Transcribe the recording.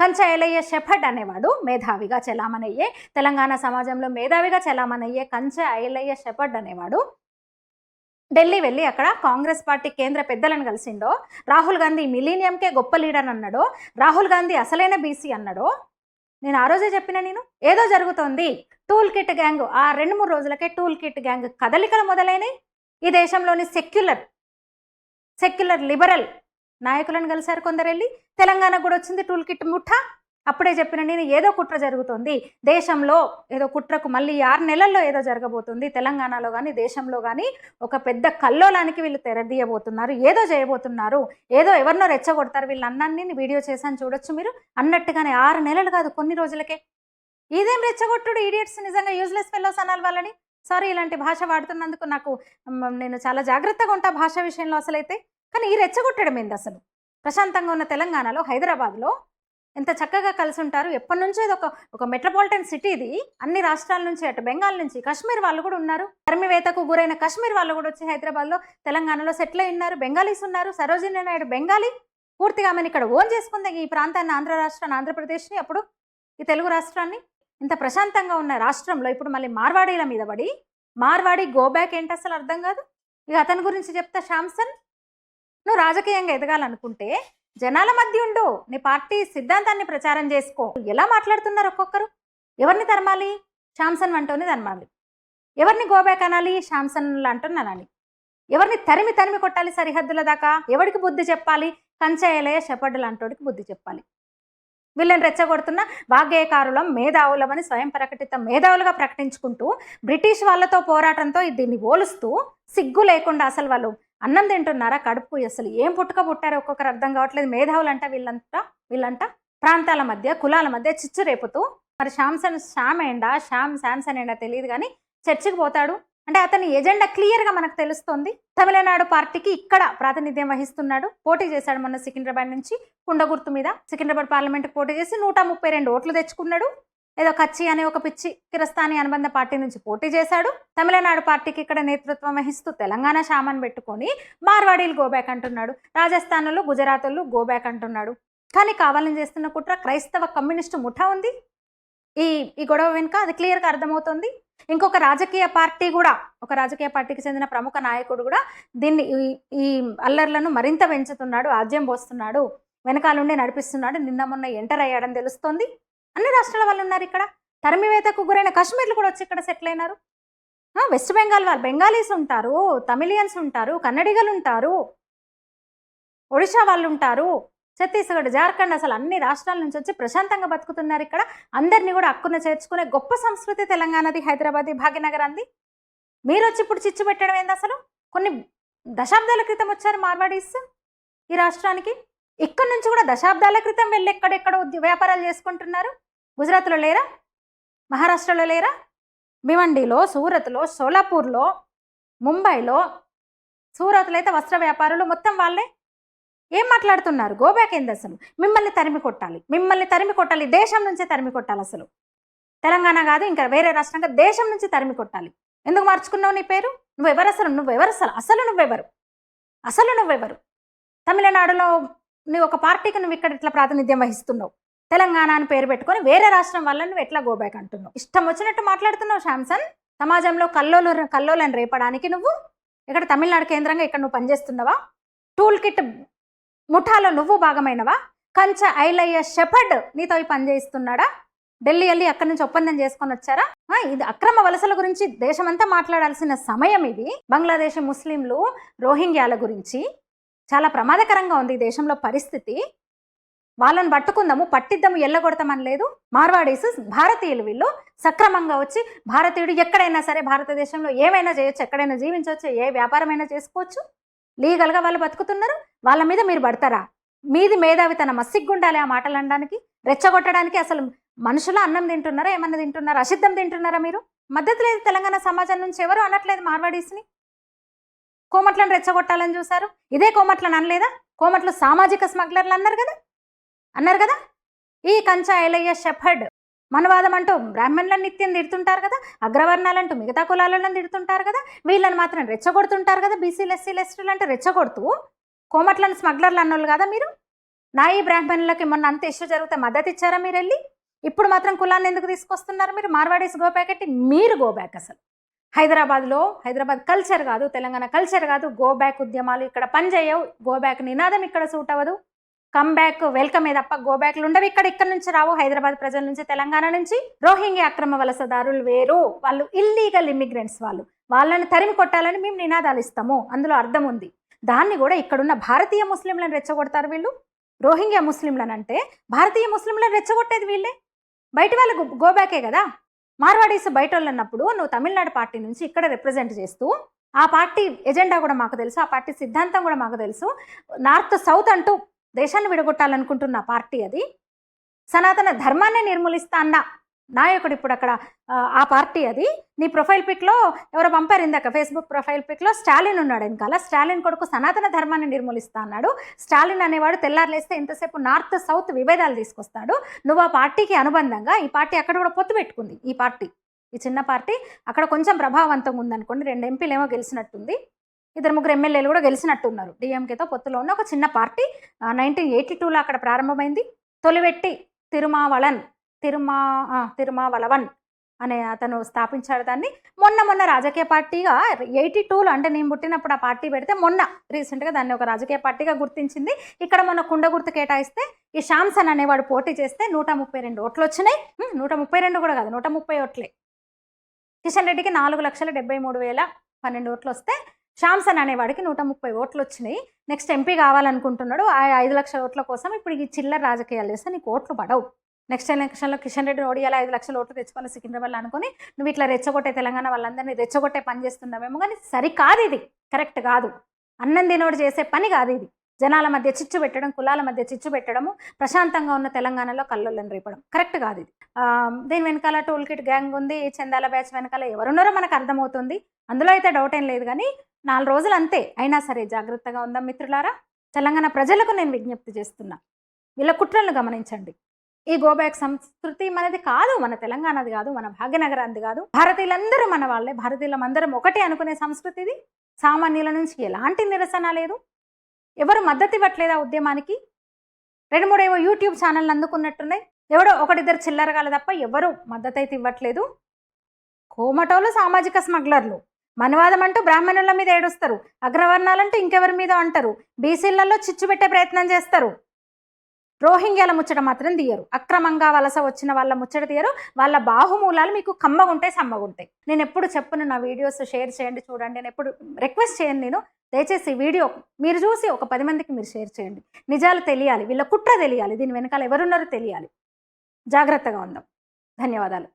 కంచ shepherd అనేవాడు మేధావిగా చెలామణయ్యే. తెలంగాణ సమాజంలో మేధావిగా చెలామణయ్యే కంచ Ailayya shepherd అనేవాడు. ఢిల్లీ వెళ్ళి అక్కడ కాంగ్రెస్ పార్టీ కేంద్ర పెద్దలను కలిసిండో. రాహుల్ గాంధీ మిలీనియంకే గొప్ప లీడర్ అన్నాడో. రాహుల్ గాంధీ అసలైన బీసీ అన్నాడో. నేను ఆ రోజే చెప్పిన నేను? ఏదో జరుగుతోంది. టూల్ కిట్ గ్యాంగ్ ఆ రెండు మూడు రోజులకే టూల్ కిట్ గ్యాంగ్ కదలికలు మొదలైనవి ఈ దేశంలోని సెక్యులర్ సెక్యులర్ లిబరల్ నాయకులను కలిశారు కొందరు వెళ్ళి తెలంగాణకు కూడా వచ్చింది టూల్ కిట్ ముఠా. అప్పుడే చెప్పిన నేను ఏదో కుట్ర జరుగుతుంది. దేశంలో ఏదో కుట్రకు మళ్ళీ ఆరు నెలల్లో ఏదో జరగబోతుంది. తెలంగాణలో కానీ దేశంలో కానీ ఒక పెద్ద కల్లోలానికి వీళ్ళు తెరదీయబోతున్నారు. ఏదో చేయబోతున్నారు. ఏదో ఎవరినో రెచ్చగొడతారు. వీళ్ళు అన్నాన్ని వీడియో చేశాను చూడొచ్చు మీరు. అన్నట్టుగానే ఆరు నెలలు కాదు కొన్ని రోజులకే. ఇదేం రెచ్చగొట్టుడు ఈడియట్స్ నిజంగా యూజ్లెస్ ఫెలోస్ అనాలి వాళ్ళని? సారీ ఇలాంటి భాష వాడుతున్నందుకు నాకు నేను చాలా జాగ్రత్తగా ఉంటా భాష విషయంలో అసలైతే. కానీ ఈ రెచ్చగొట్టడం ఏంది అసలు? ప్రశాంతంగా ఉన్న తెలంగాణలో హైదరాబాద్లో ఎంత చక్కగా కలిసి ఉంటారు ఎప్పటి నుంచో ఇది ఒక ఒక మెట్రోపాలిటన్ సిటీ ఇది. అన్ని రాష్ట్రాల నుంచి అటు బెంగాల్ నుంచి కాశ్మీర్ వాళ్ళు కూడా ఉన్నారు. కర్మివేతకు గురైన కాశ్మీర్ వాళ్ళు కూడా వచ్చి హైదరాబాద్లో తెలంగాణలో సెటిల్ అయి ఉన్నారు. బెంగాలీస్ ఉన్నారు. సరోజినీ నాయుడు బెంగాలీ. పూర్తిగా ఆమెను ఇక్కడ ఓన్ చేసుకుంది. ఈ ప్రాంతాన్ని ఆంధ్ర రాష్ట్రాన్ని ఆంధ్రప్రదేశ్ని అప్పుడు ఈ తెలుగు రాష్ట్రాన్ని ఇంత ప్రశాంతంగా ఉన్న రాష్ట్రంలో ఇప్పుడు మళ్ళీ మార్వాడీల మీద పడి మార్వాడి గోబ్యాక్ ఏంటి అసలు అర్థం కాదు. ఇక అతని గురించి చెప్తా శాంసన్ నువ్వు రాజకీయంగా ఎదగాలనుకుంటే జనాల మధ్య ఉండు. నీ పార్టీ సిద్ధాంతాన్ని ప్రచారం చేసుకో. ఎలా మాట్లాడుతున్నారు ఒక్కొక్కరు? ఎవరిని తరమాలి? శాంసన్ వంటోని తరమాలి. ఎవరిని గోబ్యాక్ అనాలి శాంసన్ అంటున్నా అనాలి ఎవరిని తరిమి తరిమి కొట్టాలి సరిహద్దుల దాకా? ఎవరికి బుద్ధి చెప్పాలి? కంచాయలయ షపడ్డు లాంటోడికి బుద్ధి చెప్పాలి. వీళ్ళని రెచ్చగొడుతున్న వాగ్గేయకారులం మేధావులమని స్వయం ప్రకటిత మేధావులుగా ప్రకటించుకుంటూ బ్రిటిష్ వాళ్ళతో పోరాటంతో దీన్ని పోలుస్తూ సిగ్గు లేకుండా అసలు వాళ్ళు అన్నం తింటున్నారా? కడుపు అసలు ఏం పుట్టుక పుట్టారో ఒక్కొక్కరు అర్థం కావట్లేదు. మేధావులు అంట వీళ్ళంతా వీళ్ళంట ప్రాంతాల మధ్య కులాల మధ్య చిచ్చు రేపుతూ. మరి శాంసన్ శ్యామ్ ఏండా? శ్యామ్ శాంసన్ ఏండా తెలియదు కానీ చర్చికి పోతాడు. అంటే అతని ఎజెండా క్లియర్గా మనకు తెలుస్తోంది. తమిళనాడు పార్టీకి ఇక్కడ ప్రాతినిధ్యం వహిస్తున్నాడు. పోటీ చేశాడు మొన్న సికింద్రాబాద్ నుంచి కుండగుర్తు మీద. సికింద్రాబాద్ పార్లమెంట్కి పోటీ చేసి నూట ముప్పై రెండు ఓట్లు తెచ్చుకున్నాడు. ఏదో కచ్చి అనే ఒక పిచ్చి కిరస్థాని అనుబంధ పార్టీ నుంచి పోటీ చేశాడు. తమిళనాడు పార్టీకి ఇక్కడ నేతృత్వం వహిస్తూ తెలంగాణ షామన్ పెట్టుకొని మార్వాడీలు గోబ్యాక్ అంటున్నాడు. రాజస్థాన్లో గుజరాత్లు గోబ్యాక్ అంటున్నాడు. కానీ కావాలని చేస్తున్న కుట్ర క్రైస్తవ కమ్యూనిస్టు ముఠా ఉంది. ఈ ఈ గొడవ వెనుక అది క్లియర్గా అర్థమవుతుంది. ఇంకొక రాజకీయ పార్టీ కూడా ఒక రాజకీయ పార్టీకి చెందిన ప్రముఖ నాయకుడు కూడా దీన్ని ఈ- అల్లర్లను మరింత పెంచుతున్నాడు ఆజ్యం పోస్తున్నాడు. వెనకాలండి నడిపిస్తున్నాడు. నిన్న మొన్న ఎంటర్ అయ్యాడని తెలుస్తోంది. అన్ని రాష్ట్రాల వాళ్ళు ఉన్నారు ఇక్కడ. తరిమివేతకు గురైన కాశ్మీర్లు కూడా వచ్చి ఇక్కడ సెటిల్ అయినారు. వెస్ట్ బెంగాల్ వాళ్ళు బెంగాలీస్ ఉంటారు తమిళియన్స్ ఉంటారు కన్నడిగలు ఉంటారు ఒడిషా వాళ్ళు ఉంటారు ఛత్తీస్గఢ్ జార్ఖండ్ అసలు అన్ని రాష్ట్రాల నుంచి వచ్చి ప్రశాంతంగా బతుకుతున్నారు ఇక్కడ. అందరినీ కూడా హక్కున చేర్చుకునే గొప్ప సంస్కృతి తెలంగాణది హైదరాబాద్ భాగ్యనగర్ అంది. మీరు వచ్చి ఇప్పుడు చిచ్చు పెట్టడం ఏంది అసలు? కొన్ని దశాబ్దాల క్రితం వచ్చారు మార్వాడీస్ ఈ రాష్ట్రానికి. ఇక్కడ నుంచి కూడా దశాబ్దాల క్రితం వెళ్ళి ఎక్కడెక్కడ వ్యాపారాలు చేసుకుంటున్నారు. గుజరాత్లో లేరా? మహారాష్ట్రలో లేరా? భివండిలో సూరత్లో సోలాపూర్లో ముంబైలో సూరత్లో అయితే వస్త్ర వ్యాపారులు మొత్తం వాళ్ళే? ఏం మాట్లాడుతున్నారు? గోబ్యాక్ ఏంది అసలు? మిమ్మల్ని తరిమి కొట్టాలి. మిమ్మల్ని తరిమి కొట్టాలి. దేశం నుంచే తరిమి కొట్టాలి అసలు. తెలంగాణ కాదు ఇంకా వేరే రాష్ట్రంగా దేశం నుంచి తరిమి కొట్టాలి. ఎందుకు మార్చుకున్నావు నీ పేరు? నువ్వెవరు అసలు? నువ్వెవరు అసలు? అసలు నువ్వెవరు? అసలు నువ్వెవరు? తమిళనాడులో నువ్వు ఒక పార్టీకి నువ్వు ఇక్కడ ఇట్లా ప్రాతినిధ్యం వహిస్తున్నావు. తెలంగాణ అని పేరు పెట్టుకొని వేరే రాష్ట్రం వల్ల నువ్వు ఎట్లా గోబ్యాక్ అంటున్నావు? ఇష్టం వచ్చినట్టు మాట్లాడుతున్నావు శాంసన్ సమాజంలో కల్లోలు కల్లోలను రేపడానికి నువ్వు ఇక్కడ తమిళనాడు కేంద్రంగా ఇక్కడ నువ్వు పనిచేస్తున్నావా? టూల్ కిట్ ముఠాలో నువ్వు భాగమైనవా? కంచ ఐలయ్య షెఫర్డ్ నీతో పనిచేస్తున్నాడా ఢిల్లీ వెళ్ళి అక్కడి నుంచి ఒప్పందం చేసుకొని వచ్చారా? ఇది అక్రమ వలసల గురించి దేశమంతా మాట్లాడాల్సిన సమయం ఇది. బంగ్లాదేశ్ ముస్లింలు రోహింగ్యాల గురించి చాలా ప్రమాదకరంగా ఉంది ఈ దేశంలో పరిస్థితి. వాళ్ళని పట్టుకుందాము పట్టిద్దాము ఎల్లగొడతామని లేదు. మార్వాడీస్ భారతీయులు వీళ్ళు. సక్రమంగా వచ్చి భారతీయుడు ఎక్కడైనా సరే భారతదేశంలో ఏమైనా చేయొచ్చు ఎక్కడైనా జీవించవచ్చు ఏ వ్యాపారమైనా చేసుకోవచ్చు. లీగల్గా వాళ్ళు బతుకుతున్నారు. వాళ్ళ మీద మీరు పడతారా? మీది మేధావితనం మసిగ్గుండాలి ఆ మాటలు అనడానికి? రెచ్చగొట్టడానికి అసలు మనుషుల అన్నం తింటున్నారా? ఏమన్నా తింటున్నారా? అసిద్ధం తింటున్నారా మీరు? మద్దతు లేదు తెలంగాణ సమాజం నుంచి ఎవరు అనట్లేదు మార్వాడీస్ని. కోమట్లను రెచ్చగొట్టాలని చూశారు. ఇదే కోమట్లను అనలేదా? కోమట్లు సామాజిక స్మగ్లర్లు అన్నారు కదా? అన్నారు కదా? ఈ కంచ ఎలయ్య షెఫర్డ్ మనవాదం అంటూ బ్రాహ్మణులను నిత్యం తిడుతుంటారు కదా? అగ్రవర్ణాలంటూ మిగతా కులాలను తిడుతుంటారు కదా? వీళ్ళని మాత్రం రెచ్చగొడుతుంటారు కదా? బీసీలు ఎస్సీలు ఎస్టీలు అంటే రెచ్చగొడుతూ? కోమట్లను స్మగ్లర్లు అన్నోళ్ళు కదా మీరు? నా ఈ బ్రాహ్మణులకి మొన్న అంత ఇష్యూ జరిగితే మద్దతు ఇచ్చారా మీరు వెళ్ళి? ఇప్పుడు మాత్రం కులాన్ని ఎందుకు తీసుకొస్తున్నారు మీరు? మార్వాడీస్ గో బ్యాక్ అంటే మీరు గో బ్యాక్ అసలు. హైదరాబాద్లో హైదరాబాద్ కల్చర్ కాదు తెలంగాణ కల్చర్ కాదు గో బ్యాక్ ఉద్యమాలు ఇక్కడ పనిచేయవు గో బ్యాక్ నినాదం ఇక్కడ సూట్ అవ్వదు కమ్ బ్యాక్ వెల్కమే తప్ప గో బ్యాక్లు ఉండవు. ఇక్కడ ఇక్కడ నుంచి రావు. హైదరాబాద్ ప్రజల నుంచి తెలంగాణ నుంచి. రోహింగ్యా అక్రమ వలసదారులు వేరు. వాళ్ళు ఇల్లీగల్ ఇమ్మిగ్రెంట్స్ వాళ్ళు. వాళ్ళని తరిమి కొట్టాలని మేము నినాదాలు ఇస్తాము. అందులో అర్థం ఉంది. దాన్ని కూడా ఇక్కడున్న భారతీయ ముస్లింలను రెచ్చగొడతారు వీళ్ళు. రోహింగ్యా ముస్లింలను అంటే భారతీయ ముస్లింలను రెచ్చగొట్టేది వీళ్ళే. బయట వాళ్ళకు గో బ్యాకే కదా? మార్వాడీస్ బయట వాళ్ళు అన్నప్పుడు నువ్వు తమిళనాడు పార్టీ నుంచి ఇక్కడ రిప్రజెంట్ చేస్తూ ఆ పార్టీ ఎజెండా కూడా మాకు తెలుసు. ఆ పార్టీ సిద్ధాంతం కూడా మాకు తెలుసు. నార్త్ సౌత్ అంటూ దేశాన్ని విడగొట్టాలనుకుంటున్న పార్టీ అది. సనాతన ధర్మాన్ని నిర్మూలిస్తా అన్న నాయకుడు ఇప్పుడు అక్కడ ఆ, పార్టీ అది. నీ ప్రొఫైల్ పిక్లో ఎవరో పంపారు ఇందాక ఫేస్బుక్ ప్రొఫైల్ పిక్లో స్టాలిన్ ఉన్నాడు వెనకాల. స్టాలిన్ కొడుకు సనాతన ధర్మాన్ని నిర్మూలిస్తా అన్నాడు. స్టాలిన్ అనేవాడు తెల్లారులేస్తే ఇంతసేపు నార్త్ సౌత్ విభేదాలు తీసుకొస్తాడు. నువ్వు ఆ పార్టీకి అనుబంధంగా ఈ పార్టీ అక్కడ కూడా పొత్తు పెట్టుకుంది ఈ పార్టీ. ఈ చిన్న పార్టీ అక్కడ కొంచెం ప్రభావవంతంగా ఉందనుకోండి రెండు ఎంపీలు ఏమో గెలిచినట్టుంది. ఇద్దరు ముగ్గురు ఎమ్మెల్యేలు కూడా గెలిచినట్టున్నారు. డిఎంకేతో పొత్తులో ఉన్న ఒక చిన్న పార్టీ నైన్టీన్ ఎయిటీ టూలో అక్కడ ప్రారంభమైంది. తొలివెట్టి తిరుమావళన్ తిరుమా తిరుమావలవన్ అనే అతను స్థాపించాడు దాన్ని. మొన్న మొన్న రాజకీయ పార్టీగా ఎయిటీ టూలో అంటే నేను పుట్టినప్పుడు ఆ పార్టీ పెడితే మొన్న రీసెంట్గా దాన్ని ఒక రాజకీయ పార్టీగా గుర్తించింది. ఇక్కడ మొన్న కుండ గుర్తు కేటాయిస్తే ఈ శాంసన్ అనేవాడు పోటీ చేస్తే నూట ముప్పై రెండు ఓట్లు వచ్చినాయి. నూట ముప్పై రెండు కూడా కాదు నూట ముప్పై ఓట్లే. కిషన్ రెడ్డికి నాలుగు లక్షల డెబ్బై మూడు వేల పన్నెండు ఓట్లు వస్తే శాంసన్ అనేవాడికి నూట ముప్పై ఓట్లు వచ్చినాయి నెక్స్ట్ ఎంపీ కావాలనుకుంటున్నాడు. ఆ ఐదు లక్షల ఓట్ల కోసం ఇప్పుడు ఈ చిల్లర రాజకీయాలు చేస్తే నీకు ఓట్లు పడవు. నెక్స్ట్ ఎలక్షన్లో కిషన్ రెడ్డి ఓడియాల ఐదు లక్షల ఓట్లు తెచ్చుకొని సికింద్రాబాద్ అనుకుని నువ్వు ఇట్లా రెచ్చగొట్టే తెలంగాణ వాళ్ళందరినీ రెచ్చగొట్టే పని చేస్తున్నావేమో కానీ సరికాదు ఇది. కరెక్ట్ కాదు. అన్నం తినోడు చేసే పని కాదు ఇది. జనాల మధ్య చిచ్చు పెట్టడం కులాల మధ్య చిచ్చు పెట్టడము ప్రశాంతంగా ఉన్న తెలంగాణలో కల్లోలను రేపడం. కరెక్ట్ కాదు ఇది. దీని వెనకాల టోల్ కిట్ గ్యాంగ్ ఉంది. చందాల బ్యాచ్ వెనకాల ఎవరున్నారో మనకు అర్థమవుతుంది. అందులో అయితే డౌట్ ఏం లేదు కానీ నాలుగు రోజులు అంతే. అయినా సరే జాగ్రత్తగా ఉందాం మిత్రులారా? తెలంగాణ ప్రజలకు నేను విజ్ఞప్తి చేస్తున్నా. వీళ్ళ కుట్రలను గమనించండి. ఈ గోబ్యాక్ సంస్కృతి మనది కాదు మన తెలంగాణది కాదు మన భాగ్యనగరాంది కాదు. భారతీయులందరూ మన వాళ్ళే. భారతీయులం అందరం ఒకటే అనుకునే సంస్కృతి ఇది. సామాన్యుల నుంచి ఎలాంటి నిరసన లేదు. ఎవరు మద్దతు ఇవ్వట్లేదా ఉద్యమానికి. రెండు మూడు ఏవో యూట్యూబ్ ఛానల్ అందుకున్నట్టున్నాయి. ఎవడో ఒకటిద్దరు చిల్లరగాల తప్ప ఎవరు మద్దతు అయితే ఇవ్వట్లేదు. కోమటోలు సామాజిక స్మగ్లర్లు. మనవాదం అంటూ బ్రాహ్మణుల మీద ఏడుస్తారు. అగ్రవర్ణాలంటూ ఇంకెవరి మీద అంటారు. బీసీలలో చిచ్చు పెట్టే ప్రయత్నం చేస్తారు. రోహింగ్యాల ముచ్చట మాత్రం తీయరు. అక్రమంగా వలస వచ్చిన వాళ్ళ ముచ్చట తీయరు. వాళ్ళ బాహుమూలాలు మీకు కమ్మగుంటాయి సమ్మగుంటాయి. నేను ఎప్పుడు చెప్పును నా వీడియోస్ షేర్ చేయండి చూడండి. నేను ఎప్పుడు రిక్వెస్ట్ చేయండి నేను. దయచేసి వీడియో మీరు చూసి ఒక పది మందికి మీరు షేర్ చేయండి. నిజాలు తెలియాలి. వీళ్ళ కుట్ర తెలియాలి. దీని వెనకాల ఎవరున్నారో తెలియాలి. జాగ్రత్తగా ఉందాం. ధన్యవాదాలు.